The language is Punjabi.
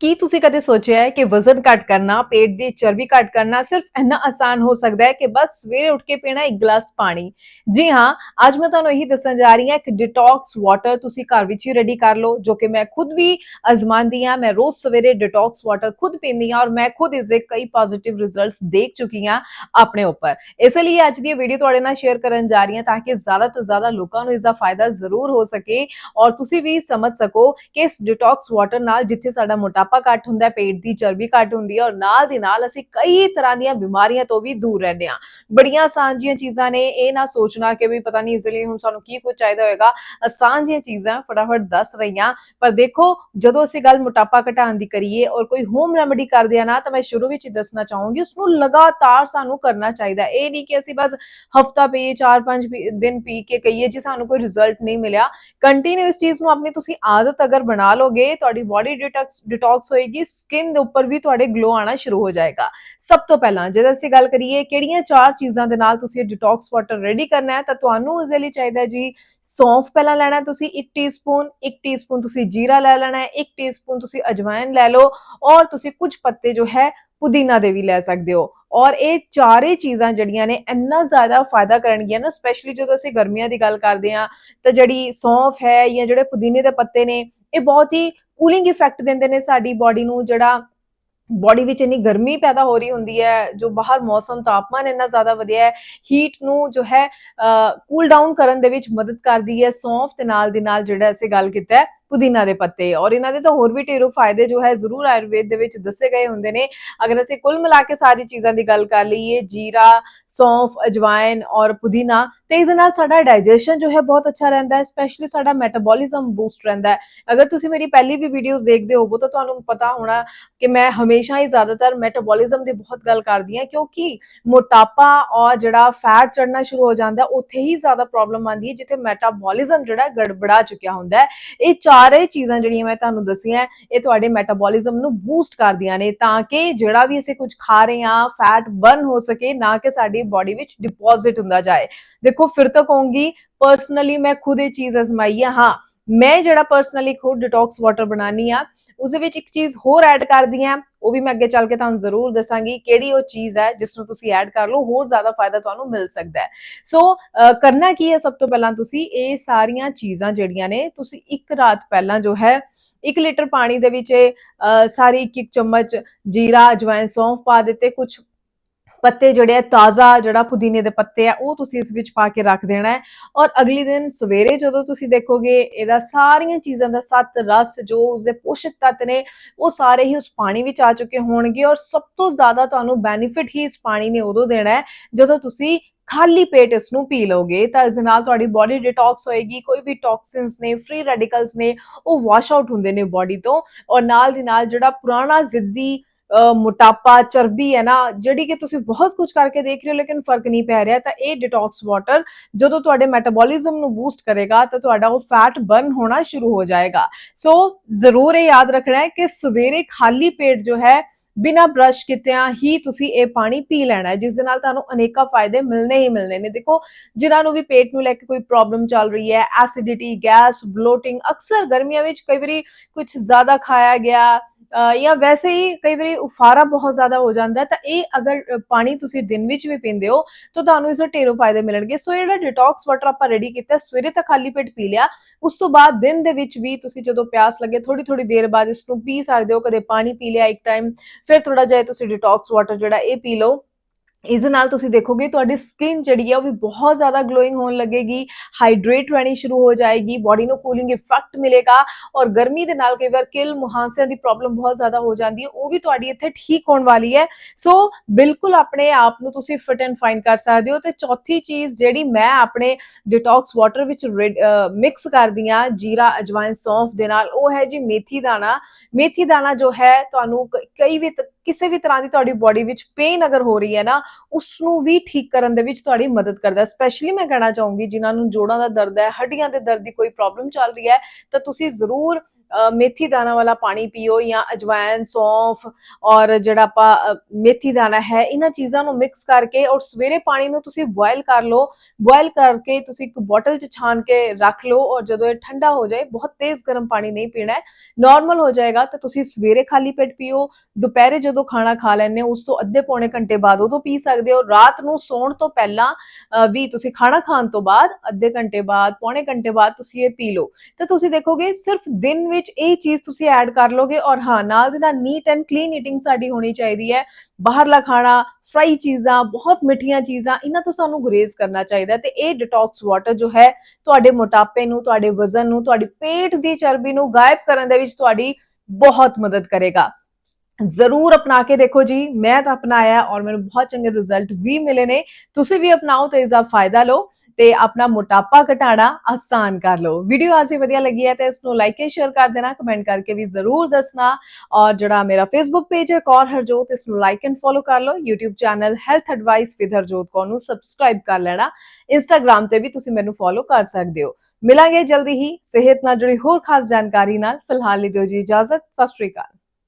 ਕੀ ਤੁਸੀਂ ਕਦੇ ਸੋਚਿਆ ਹੈ ਕਿ ਵਜ਼ਨ ਘਟ ਕਰਨਾ, ਪੇਟ ਦੀ ਚਰਬੀ ਘਟ ਕਰਨਾ ਸਿਰਫ ਇੰਨਾ ਆਸਾਨ ਹੋ ਸਕਦਾ ਹੈ ਕਿ ਬਸ ਸਵੇਰੇ ਉੱਠ ਕੇ ਪੀਣਾ ਇੱਕ ਗਲਾਸ ਪਾਣੀ? ਜੀ ਹਾਂ, ਅੱਜ ਮੈਂ ਤੁਹਾਨੂੰ ਇਹੀ ਦੱਸਣ ਜਾ ਰਹੀ ਹਾਂ ਕਿ ਡਿਟੌਕਸ ਵਾਟਰ ਤੁਸੀਂ ਘਰ ਵਿੱਚ ਹੀ ਰੈਡੀ ਕਰ ਲਓ, ਜੋ ਕਿ ਮੈਂ ਖੁਦ ਵੀ ਅਜ਼ਮਾਉਂਦੀ ਹਾਂ। ਮੈਂ ਰੋਜ਼ ਸਵੇਰੇ ਡਿਟੌਕਸ ਵਾਟਰ ਖੁਦ ਪੀਂਦੀ ਹਾਂ ਔਰ ਮੈਂ ਖੁਦ ਇਸ ਦੇ ਕਈ ਪੋਜ਼ਿਟਿਵ ਰਿਜ਼ਲਟਸ ਦੇਖ ਚੁੱਕੀ ਹਾਂ ਆਪਣੇ ਉੱਪਰ। ਇਸ ਲਈ ਅੱਜ ਦੀ ਇਹ ਵੀਡੀਓ ਤੁਹਾਡੇ ਨਾਲ ਸ਼ੇਅਰ ਕਰਨ ਜਾ ਰਹੀ ਹਾਂ ਤਾਂ ਕਿ ਜ਼ਿਆਦਾ ਤੋਂ ਜ਼ਿਆਦਾ ਲੋਕਾਂ ਨੂੰ ਇਸ ਦਾ ਫਾਇਦਾ ਜ਼ਰੂਰ ਹੋ ਸਕੇ ਔਰ ਤੁਸੀਂ ਵੀ ਸਮਝ ਸਕੋ ਕਿ ਇਸ ਡਿਟੌਕਸ ਵਾਟਰ ਨਾਲ ਜਿੱਥੇ ਸਾਡਾ ਮੋਟਾਪਾ ਘੱਟ ਹੁੰਦਾ ਪੇਟ ਦੀ ਚਰਬੀ ਘੱਟ ਹੁੰਦੀ ਹੈ ਔਰ ਨਾਲ ਦੀ ਨਾਲ ਅਸੀਂ ਕਈ ਤਰ੍ਹਾਂ ਦੀਆਂ ਬਿਮਾਰੀਆਂ ਤੋਂ ਵੀ ਦੂਰ ਰਹਿੰਦੇ ਹਾਂ। ਬੜੀਆਂ ਆਸਾਨ ਚੀਜ਼ਾਂ ਨੇ, ਇਹ ਨਾ ਸੋਚਣਾ ਕਿ ਵੀ ਪਤਾ ਨਹੀਂ ਇਸ ਲਈ ਹੁਣ ਸਾਨੂੰ ਕੀ ਕੁਝ ਚਾਹੀਦਾ ਹੋਏਗਾ। ਆਸਾਨ ਚੀਜ਼ਾਂ ਫਟਾਫਟ ਦੱਸ ਰਹੀਆਂ, ਪਰ ਦੇਖੋ ਜਦੋਂ ਅਸੀਂ ਗੱਲ ਮੋਟਾਪਾ ਘਟਾਉਣ ਦੀ ਕਰੀਏ ਔਰ ਕੋਈ ਹੋਮ ਰੈਮਡੀ ਕਰਦੇ ਆ ਨਾ, ਤਾਂ ਮੈਂ ਸ਼ੁਰੂ ਵਿੱਚ ਦੱਸਣਾ ਚਾਹੂੰਗੀ ਉਸ ਨੂੰ ਲਗਾਤਾਰ ਸਾਨੂੰ ਕਰਨਾ ਚਾਹੀਦਾ ਇਹ ਨਹੀਂ ਕਿ ਅਸੀਂ ਬਸ ਹਫਤਾ ਪੀ 4-5 ਦਿਨ ਪੀ ਕੇ ਕਹੀਏ ਜੀ ਸਾਨੂੰ ਕੋਈ ਰਿਜ਼ਲਟ ਨਹੀਂ ਮਿਲਿਆ। ਕੰਟੀਨਿਊ ਇਸ ਚੀਜ਼ ਨੂੰ ਆਪਣੀ ਤੁਸੀਂ ਆਦਤ ਅਗਰ ਬਣਾ ਲੋਗੇ, ਤੁਹਾਡੀ ਬਾਡੀ ਡਿਟੌਕਸ ਡਿਟੌਕਸ ਹੋਏਗੀ ਸਕਿਨ ਦੇ ਉੱਪਰ ਵੀ ਤੁਹਾਡੇ ਗਲੋ ਆਣਾ ਸ਼ੁਰੂ ਹੋ ਜਾਏਗਾ। ਸਭ ਤੋਂ ਪਹਿਲਾਂ ਜਦੋਂ ਅਸੀਂ ਗੱਲ ਕਰੀਏ ਕਿਹੜੀਆਂ ਚਾਰ ਚੀਜ਼ਾਂ ਦੇ ਨਾਲ ਤੁਸੀਂ ਇਹ ਡਿਟੌਕਸ ਵਾਟਰ ਰੈਡੀ ਕਰਨਾ ਹੈ, ਤਾਂ ਤੁਹਾਨੂੰ ਇਸ ਦੇ ਲਈ ਚਾਹੀਦਾ ਜੀ, ਸੌਂਫ ਪਹਿਲਾਂ ਲੈਣਾ ਹੈ ਤੁਸੀਂ 1 ਟੀਸਪੂਨ 1 ਟੀਸਪੂਨ ਤੁਸੀਂ ਜੀਰਾ ਲੈ ਲੈਣਾ ਹੈ 1 ਟੀਸਪੂਨ ਤੁਸੀਂ ਅਜਵਾਇਨ ਲੈ ਲਓ, ਔਰ ਤੁਸੀਂ ਕੁਝ ਪੱਤੇ ਜੋ ਹੈ, ਪੁਦੀਨਾ ਦੇ ਵੀ ਲੈ ਸਕਦੇ ਹੋ। ਔਰ ਇਹ ਚਾਰੇ ਚੀਜ਼ਾਂ ਜਿਹੜੀਆਂ ਨੇ ਇੰਨਾ ਜ਼ਿਆਦਾ ਫਾਇਦਾ ਕਰਨਗੀਆਂ ਨਾ ਸਪੈਸ਼ਲੀ ਜਦੋਂ ਅਸੀਂ ਗਰਮੀਆਂ ਦੀ ਗੱਲ ਕਰਦੇ ਹਾਂ, ਤਾਂ ਜਿਹੜੀ ਸੌਂਫ ਹੈ ਜਾਂ ਜਿਹੜੇ ਪੁਦੀਨੇ ਦੇ ਪੱਤੇ ਨੇ, ਇਹ ਬਹੁਤ ਹੀ ਕੂਲਿੰਗ ਇਫੈਕਟ ਦਿੰਦੇ ਨੇ ਸਾਡੀ ਬਾਡੀ ਨੂੰ, ਜਿਹੜਾ ਬਾਡੀ ਵਿੱਚ ਇੰਨੀ ਗਰਮੀ ਪੈਦਾ ਹੋ ਰਹੀ ਹੁੰਦੀ ਹੈ, ਜੋ ਬਾਹਰ ਮੌਸਮ, ਤਾਪਮਾਨ ਇੰਨਾ ਜ਼ਿਆਦਾ ਵਧਿਆ ਹੈ ਹੀਟ ਨੂੰ ਜੋ ਹੈ ਕੂਲ ਡਾਊਨ ਕਰਨ ਦੇ ਵਿੱਚ ਮਦਦ ਕਰਦੀ ਹੈ ਸੌਂਫ ਤੇ ਨਾਲ ਦੀ ਨਾਲ ਜਿਹੜਾ ਅਸੀਂ ਗੱਲ ਕੀਤਾ ਹੈ ਪੁਦੀਨਾ ਦੇ ਪੱਤੇ। ਔਰ ਇਹਨਾਂ ਦੇ ਤਾਂ ਹੋਰ ਵੀ ਢੇਰੋਂ ਫਾਇਦੇ ਜੋ ਹੈ ਜ਼ਰੂਰ ਆਯੁਰਵੇਦ ਦੇ ਵਿੱਚ ਦੱਸੇ ਗਏ ਹੁੰਦੇ ਨੇ। ਅਗਰ ਅਸੀਂ ਕੁੱਲ ਮਿਲਾ ਕੇ ਸਾਰੀ ਚੀਜ਼ਾਂ ਦੀ ਗੱਲ ਕਰ ਲਈਏ, ਜੀਰਾ, ਸੌਂਫ, ਅਜਵਾਇਨ ਔਰ ਪੁਦੀਨਾ, ਤੇ ਇਸ ਦੇ ਨਾਲ ਸਾਡਾ ਡਾਈਜੈਸ਼ਨ ਜੋ ਹੈ ਬਹੁਤ ਅੱਛਾ ਰਹਿੰਦਾ ਹੈ ਸਪੈਸ਼ਲੀ ਸਾਡਾ ਮੈਟਾਬੋਲਿਜ਼ਮ ਬੂਸਟ ਰਹਿੰਦਾ ਹੈ। ਅਗਰ ਤੁਸੀਂ ਮੇਰੀ ਪਹਿਲੀ ਵੀ ਵੀਡੀਓਜ਼ ਦੇਖਦੇ ਹੋਵੋ ਤਾਂ ਤੁਹਾਨੂੰ ਪਤਾ ਹੋਣਾ ਕਿ ਮੈਂ ਹਮੇਸ਼ਾ ਹੀ ਜ਼ਿਆਦਾਤਰ ਮੈਟਾਬੋਲਿਜ਼ਮ ਦੀ ਬਹੁਤ ਗੱਲ ਕਰਦੀ ਹਾਂ, ਕਿਉਂਕਿ ਮੋਟਾਪਾ ਔਰ ਜਿਹੜਾ ਫੈਟ ਚੜਨਾ ਸ਼ੁਰੂ ਹੋ ਜਾਂਦਾ, ਉੱਥੇ ਹੀ ਜ਼ਿਆਦਾ ਪ੍ਰੋਬਲਮ ਆਉਂਦੀ ਹੈ, ਜਿੱਥੇ ਮੈਟਾਬੋਲਿਜ਼ਮ ਜਿਹੜਾ ਗੜਬੜਾ ਚੁੱਕਿਆ ਹੁੰਦਾ ਹੈ। ਇਹ ਚਾਰ ਸਾਰੇ ਚੀਜ਼ਾਂ ਜਿਹੜੀਆਂ ਮੈਂ ਤੁਹਾਨੂੰ ਦੱਸੀਆਂ, ਇਹ ਤੁਹਾਡੇ ਮੈਟਾਬੋਲਿਜ਼ਮ ਨੂੰ ਬੂਸਟ ਕਰਦੀਆਂ ਨੇ ਤਾਂ ਕਿ ਜਿਹੜਾ ਵੀ ਅਸੀਂ ਕੁਝ ਖਾ ਰਹੇ ਹਾਂ ਫੈਟ ਬਰਨ ਹੋ ਸਕੇ, ਨਾ ਕਿ ਸਾਡੀ ਬਾਡੀ ਵਿੱਚ ਡਿਪੋਜ਼ਿਟ ਹੁੰਦਾ ਜਾਏ। ਦੇਖੋ, ਫਿਰ ਤਾਂ ਕਹੂੰਗੀ ਪਰਸਨਲੀ ਮੈਂ ਖੁਦ ਇਹ ਚੀਜ਼ ਅਜ਼ਮਾਈ ਹੈ ਹਾਂ ਮੈਂ ਜਿਹੜਾ ਪਰਸਨਲੀ ਖੁਦ ਡਿਟੌਕਸ ਵਾਟਰ ਬਣਾਨੀ ਆ ਉਸ ਦੇ ਵਿੱਚ ਇੱਕ ਚੀਜ਼ ਹੋਰ ਐਡ ਕਰਦੀ ਆ ਉਹ ਵੀ ਮੈਂ ਅੱਗੇ ਚੱਲ ਕੇ ਤੁਹਾਨੂੰ ਜ਼ਰੂਰ ਦੱਸਾਂਗੀ ਕਿਹੜੀ ਉਹ ਚੀਜ਼ ਹੈ ਜਿਸ ਨੂੰ ਤੁਸੀਂ ਐਡ ਕਰ ਲਓ, ਹੋਰ ਜ਼ਿਆਦਾ ਫਾਇਦਾ ਤੁਹਾਨੂੰ ਮਿਲ ਸਕਦਾ ਹੈ। ਸੋ ਕਰਨਾ ਕੀ ਹੈ ਸਭ ਤੋਂ ਪਹਿਲਾਂ ਤੁਸੀਂ ਇਹ ਸਾਰੀਆਂ ਚੀਜ਼ਾਂ ਜਿਹੜੀਆਂ ਨੇ, ਤੁਸੀਂ ਇੱਕ ਰਾਤ ਪਹਿਲਾਂ ਜੋ ਹੈ 1 ਲੀਟਰ ਪਾਣੀ ਦੇ ਵਿੱਚ ਸਾਰੀ ਇੱਕ ਇੱਕ ਚਮਚ ਜੀਰਾ ਅਜਵਾਇਨ ਸੌਂਫ ਪਾ ਦਿੱਤੇ ਕੁਝ ਪੱਤੇ ਜਿਹੜੇ ਆ, ਤਾਜ਼ਾ ਜਿਹੜਾ ਪੁਦੀਨੇ ਦੇ ਪੱਤੇ ਆ, ਉਹ ਤੁਸੀਂ ਇਸ ਵਿੱਚ ਪਾ ਕੇ ਰੱਖ ਦੇਣਾ ਹੈ। ਔਰ ਅਗਲੇ ਦਿਨ ਸਵੇਰੇ ਜਦੋਂ ਤੁਸੀਂ ਦੇਖੋਗੇ, ਇਹਦਾ ਸਾਰੀਆਂ ਚੀਜ਼ਾਂ ਦਾ ਸੱਤ ਰਸ, ਜੋ ਉਸਦੇ ਪੋਸ਼ਕ ਤੱਤ ਨੇ, ਉਹ ਸਾਰੇ ਹੀ ਉਸ ਪਾਣੀ ਵਿੱਚ ਆ ਚੁੱਕੇ ਹੋਣਗੇ। ਔਰ ਸਭ ਤੋਂ ਜ਼ਿਆਦਾ ਤੁਹਾਨੂੰ ਬੈਨੀਫਿਟ ਹੀ ਇਸ ਪਾਣੀ ਨੇ ਉਦੋਂ ਦੇਣਾ ਹੈ, ਜਦੋਂ ਤੁਸੀਂ ਖਾਲੀ ਪੇਟ ਇਸ ਨੂੰ ਪੀ ਲਓਗੇ। ਤਾਂ ਇਸ ਦੇ ਨਾਲ ਤੁਹਾਡੀ ਬਾਡੀ ਡਿਟੌਕਸ ਹੋਏਗੀ, ਕੋਈ ਵੀ ਟੌਕਸਿਨਸ ਨੇ ਫ੍ਰੀ ਰੈਡੀਕਲਸ ਨੇ, ਉਹ ਵਾਸ਼ ਆਊਟ ਹੁੰਦੇ ਨੇ ਬਾਡੀ ਤੋਂ। ਔਰ ਨਾਲ ਦੀ ਨਾਲ ਜਿਹੜਾ ਪੁਰਾਣਾ ਜ਼ਿੱਦੀ ਮੋਟਾਪਾ, ਚਰਬੀ ਹੈ ਨਾ, ਜਿਹੜੀ ਕਿ ਤੁਸੀਂ ਬਹੁਤ ਕੁਝ ਕਰਕੇ ਦੇਖ ਰਹੇ ਹੋ, ਲੇਕਿਨ ਫ਼ਰਕ ਨਹੀਂ ਪੈ ਰਿਹਾ, ਤਾਂ ਇਹ ਡਿਟੌਕਸ ਵਾਟਰ ਜਦੋਂ ਤੁਹਾਡੇ ਮੈਟਾਬੋਲਿਜ਼ਮ ਨੂੰ ਬੂਸਟ ਕਰੇਗਾ, ਤਾਂ ਤੁਹਾਡਾ ਉਹ ਫੈਟ ਬਰਨ ਹੋਣਾ ਸ਼ੁਰੂ ਹੋ ਜਾਏਗਾ। ਸੋ ਜ਼ਰੂਰ ਇਹ ਯਾਦ ਰੱਖਣਾ ਹੈ ਕਿ ਸਵੇਰੇ ਖਾਲੀ ਪੇਟ ਜੋ ਹੈ, ਬਿਨਾ ਬ੍ਰਸ਼ ਕੀਤਿਆਂ ਹੀ ਤੁਸੀਂ ਇਹ ਪਾਣੀ ਪੀ ਲੈਣਾ ਹੈ, ਜਿਸ ਦੇ ਨਾਲ ਤੁਹਾਨੂੰ ਅਨੇਕਾਂ ਫਾਇਦੇ ਮਿਲਣੇ ਹੀ ਮਿਲਣੇ ਨੇ। ਦੇਖੋ, ਜਿਨ੍ਹਾਂ ਨੂੰ ਵੀ ਪੇਟ ਨੂੰ ਲੈ ਕੇ ਕੋਈ ਪ੍ਰੋਬਲਮ ਚੱਲ ਰਹੀ ਹੈ ਐਸਿਡਿਟੀ ਗੈਸ ਬਲੋਟਿੰਗ ਅਕਸਰ ਗਰਮੀਆਂ ਵਿੱਚ ਕਈ ਵਾਰੀ ਕੁਝ ਜ਼ਿਆਦਾ ਖਾਇਆ ਗਿਆ ਜਾਂ ਵੈਸੇ ਹੀ ਕਈ ਵਾਰੀ ਉਫਾਰਾ ਬਹੁਤ ਜ਼ਿਆਦਾ ਹੋ ਜਾਂਦਾ ਤਾਂ ਇਹ ਅਗਰ ਪਾਣੀ ਤੁਸੀਂ ਦਿਨ ਵਿੱਚ ਵੀ ਪੀਂਦੇ ਹੋ, ਤਾਂ ਤੁਹਾਨੂੰ ਇਸ ਦੇ ਢੇਰੋਂ ਫਾਇਦੇ ਮਿਲਣਗੇ। ਸੋ ਇਹ ਜਿਹੜਾ ਡਿਟੌਕਸ ਵਾਟਰ ਆਪਾਂ ਰੈਡੀ ਕੀਤਾ, ਸਵੇਰੇ ਤਾਂ ਖਾਲੀ ਪੇਟ ਪੀ ਲਿਆ, ਉਸ ਤੋਂ ਬਾਅਦ ਦਿਨ ਦੇ ਵਿੱਚ ਵੀ ਤੁਸੀਂ ਜਦੋਂ ਪਿਆਸ ਲੱਗੇ ਥੋੜੀ ਥੋੜੀ ਦੇਰ ਬਾਅਦ ਇਸ ਨੂੰ ਪੀ ਸਕਦੇ ਹੋ, ਕਦੇ ਪਾਣੀ ਪੀ ਲਿਆ ਇੱਕ ਟਾਈਮ ਫਿਰ ਥੋੜਾ ਜਿਹਾ ਤੁਸੀਂ ਡਿਟੌਕਸ ਵਾਟਰ ਜਿਹੜਾ ਇਹ ਪੀ ਲਓ। ਇਸ ਨਾਲ ਤੁਸੀਂ ਦੇਖੋਗੇ ਤੁਹਾਡੀ ਸਕਿਨ ਜਿਹੜੀ ਹੈ ਉਹ ਵੀ ਬਹੁਤ ਜ਼ਿਆਦਾ ਗਲੋਇੰਗ ਹੋਣ ਲੱਗੇਗੀ ਹਾਈਡਰੇਟ ਰਹਿਣੀ ਸ਼ੁਰੂ ਹੋ ਜਾਏਗੀ ਬਾਡੀ ਨੂੰ ਕੂਲਿੰਗ ਇਫੈਕਟ ਮਿਲੇਗਾ ਔਰ ਗਰਮੀ ਦੇ ਨਾਲ ਕਈ ਵਾਰ ਕਿਲ ਮੁਹਾਂਸਿਆਂ ਦੀ ਪ੍ਰੋਬਲਮ ਬਹੁਤ ਜ਼ਿਆਦਾ ਹੋ ਜਾਂਦੀ ਹੈ, ਉਹ ਵੀ ਤੁਹਾਡੀ ਇੱਥੇ ਠੀਕ ਹੋਣ ਵਾਲੀ ਹੈ। ਸੋ ਬਿਲਕੁਲ ਆਪਣੇ ਆਪ ਨੂੰ ਤੁਸੀਂ ਫਿਟ ਐਂਡ ਫਾਈਨ ਕਰ ਸਕਦੇ ਹੋ ਤੇ ਚੌਥੀ ਚੀਜ਼ ਜਿਹੜੀ ਮੈਂ ਆਪਣੇ ਡਿਟੌਕਸ ਵਾਟਰ ਵਿੱਚ ਮਿਕਸ ਕਰਦੀ ਆ ਜੀਰਾ ਅਜਵਾਇਨ ਸੌਂਫ ਦੇ ਨਾਲ, ਉਹ ਹੈ ਜੀ ਮੇਥੀ ਦਾਣਾ। ਮੇਥੀ ਦਾਣਾ ਜੋ ਹੈ, ਤੁਹਾਨੂੰ ਕਈ ਵੀ ਕਿਸੇ ਵੀ ਤਰ੍ਹਾਂ ਦੀ ਤੁਹਾਡੀ ਬਾਡੀ ਵਿੱਚ ਪੇਨ ਅਗਰ ਹੋ ਰਹੀ ਹੈ ਨਾ ਉਸ ਨੂੰ ਵੀ ਠੀਕ ਕਰਨ ਦੇ ਵਿੱਚ ਤੁਹਾਡੀ ਮਦਦ ਕਰਦਾ ਸਪੈਸ਼ਲੀ ਮੈਂ ਕਹਿਣਾ ਚਾਹੂੰਗੀ, ਜਿਨ੍ਹਾਂ ਨੂੰ ਜੋੜਾਂ ਦਾ ਦਰਦ ਹੈ, ਹੱਡੀਆਂ ਦੇ ਦਰਦ ਦੀ ਕੋਈ ਪ੍ਰੋਬਲਮ ਚੱਲ ਰਹੀ ਹੈ, ਤਾਂ ਤੁਸੀਂ ਜ਼ਰੂਰ ਮੇਥੀ ਦਾਣਾ ਵਾਲਾ ਪਾਣੀ ਪੀਓ ਜਾਂ ਅਜਵਾਇਨ ਸੌਂਫ ਔਰ ਜਿਹੜਾ ਆਪਾਂ ਅ, ਮੇਥੀ ਦਾਣਾ ਹੈ ਇਹਨਾਂ ਚੀਜ਼ਾਂ ਨੂੰ ਮਿਕਸ ਕਰਕੇ ਔਰ ਸਵੇਰੇ ਪਾਣੀ ਨੂੰ ਤੁਸੀਂ ਬੋਇਲ ਕਰ ਲਓ ਬੋਇਲ ਕਰਕੇ ਤੁਸੀਂ ਇੱਕ ਬੋਟਲ 'ਚ ਛਾਣ ਕੇ ਰੱਖ ਲਓ ਔਰ ਜਦੋਂ ਇਹ ਠੰਡਾ ਹੋ ਜਾਏ ਬਹੁਤ ਤੇਜ਼ ਗਰਮ ਪਾਣੀ ਨਹੀਂ ਪੀਣਾ ਹੈ ਨਾਰਮਲ ਹੋ ਜਾਏਗਾ ਤਾਂ ਤੁਸੀਂ ਸਵੇਰੇ ਖਾਲੀ ਪੇਟ ਪੀਓ ਦੁਪਹਿਰੇ ਜਦੋਂ ਖਾਣਾ ਖਾ ਲੈਂਦੇ ਹੋ ਉਸ ਤੋਂ ਅੱਧੇ ਪੌਣੇ ਘੰਟੇ ਬਾਅਦ ਉਦੋਂ ਪੀ ਸਕਦੇ ਹੋ ਰਾਤ ਨੂੰ ਸੌਣ ਤੋਂ ਪਹਿਲਾਂ ਅ, ਵੀ ਤੁਸੀਂ ਖਾਣਾ ਖਾਣ ਤੋਂ ਬਾਅਦ ਅੱਧੇ ਘੰਟੇ ਬਾਅਦ ਪੌਣੇ ਘੰਟੇ ਬਾਅਦ ਤੁਸੀਂ ਇਹ ਪੀ ਲਓ ਤਾਂ ਤੁਸੀਂ ਦੇਖੋਗੇ ਸਿਰਫ ਦਿਨ ਵਿੱਚ ਇਹ ਚੀਜ਼ ਤੁਸੀਂ ਐਡ ਕਰ ਲੋਗੇ ਔਰ ਹਾਂ, ਨਾਲ ਦੇ ਨਾਲ ਨੀਟ ਐਂਡ ਕਲੀਨ ਈਟਿੰਗ ਸਾਡੀ ਹੋਣੀ ਚਾਹੀਦੀ ਹੈ। ਬਾਹਰਲਾ ਖਾਣਾ ਫਰਾਈ ਚੀਜ਼ਾਂ, ਬਹੁਤ ਮਿੱਠੀਆਂ ਚੀਜ਼ਾਂ, ਇਹਨਾਂ ਤੋਂ ਸਾਨੂੰ ਗੁਰੇਜ਼ ਕਰਨਾ ਚਾਹੀਦਾ ਤੇ ਇਹ ਡਿਟੌਕਸ ਵਾਟਰ ਜੋ ਹੈ, ਤੁਹਾਡੇ ਮੋਟਾਪੇ ਨੂੰ, ਤੁਹਾਡੇ ਵਜ਼ਨ ਨੂੰ, ਤੁਹਾਡੀ ਪੇਟ ਦੀ ਚਰਬੀ ਨੂੰ ਗਾਇਬ ਕਰਨ ਦੇ ਵਿੱਚ ਤੁਹਾਡੀ ਬਹੁਤ ਮਦਦ ਕਰੇਗਾ। ਜ਼ਰੂਰ ਅਪਣਾ ਕੇ ਦੇਖੋ ਜੀ, ਮੈਂ ਤਾਂ ਅਪਣਾਇਆ ਔਰ ਮੈਨੂੰ ਬਹੁਤ ਚੰਗੇ ਰਿਜ਼ਲਟ ਵੀ ਮਿਲੇ ਨੇ। ਤੁਸੀਂ ਵੀ ਅਪਣਾਓ ਤੇ ਇਸ ਦਾ ਫਾਇਦਾ ਲਓ। ਤੇ ਆਪਣਾ ਮੋਟਾਪਾ ਘਟਾਣਾ ਆਸਾਨ ਕਰ ਲਓ। ਵੀਡੀਓ ਆਸੀ ਵਧੀਆ ਲੱਗੀ ਹੈ ਤੇ ਇਸ ਨੂੰ ਲਾਈਕ ਤੇ ਸ਼ੇਅਰ ਕਰ ਦੇਣਾ ਕਮੈਂਟ ਕਰਕੇ ਵੀ ਜ਼ਰੂਰ ਦੱਸਣਾ। ਔਰ ਜਿਹੜਾ ਮੇਰਾ ਫੇਸਬੁੱਕ ਪੇਜ ਹੈ, ਕੌਰ ਹਰਜੋਤ ਇਸ ਨੂੰ ਲਾਈਕ ਐਂਡ ਫੋਲੋ ਕਰ ਲਓ। YouTube channel health advice with Harjot Kaur ਨੂੰ ਸਬਸਕ੍ਰਾਈਬ ਕਰ ਲੈਣਾ। Instagram ਤੇ ਵੀ ਤੁਸੀਂ ਮੈਨੂੰ ਫੋਲੋ ਕਰ ਸਕਦੇ ਹੋ। ਮਿਲਾਂਗੇ ਜਲਦੀ ਹੀ। ਸਿਹਤ ਨਾਲ ਜੁੜੀ ਹੋਰ ਖਾਸ ਜਾਣਕਾਰੀ ਨਾਲ। ਫਿਲਹਾਲ ਲਈ ਦਿਓ ਜੀ ਇਜਾਜ਼ਤ। ਸਤਿ ਸ਼੍ਰੀ ਅਕਾਲ।